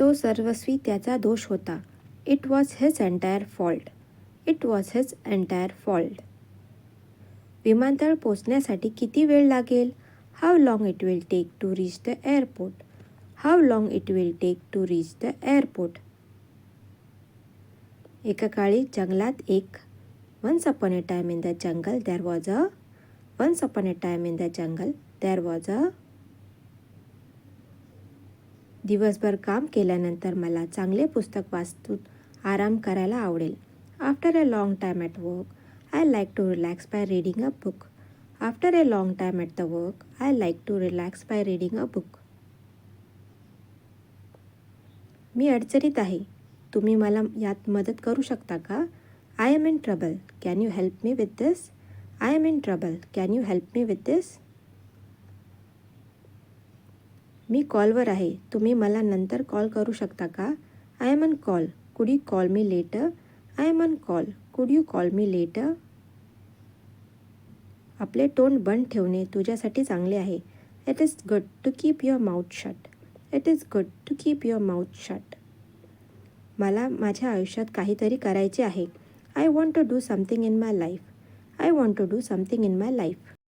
तो सर्वस्वी त्याचा दोष होता. It was his entire fault it was his entire fault विमानतळ पोचण्यासाठी किती वेळ लागेल? How long it will take to reach the airport how long it will take to reach the airport एका काळी जंगलात एक once upon a time in the jungle there was a once upon a time in the jungle there was a दिवसभर काम केल्यानंतर मला चांगले पुस्तक वाचून आराम करायला आवडेल. After a long time at work I like to relax by reading a book after a long time at the work I like to relax by reading a book मी अडचणीत आहे. तुम्ही मला यात मदत करू शकता का? I am in trouble can you help me with this I am in trouble can you help me with this मी कॉलवर आहे. तुम्ही मला नंतर कॉल करू शकता का? I am on call. Could you call me later? I am on call. Could you call me later? आपले तोंड बंद ठेवणे तुझ्यासाठी चांगले आहे. It is good to keep your mouth shut it is good to keep your mouth shut मला माझ्या आयुष्यात काहीतरी करायचे आहे. I want to do something in my life I want to do something in my life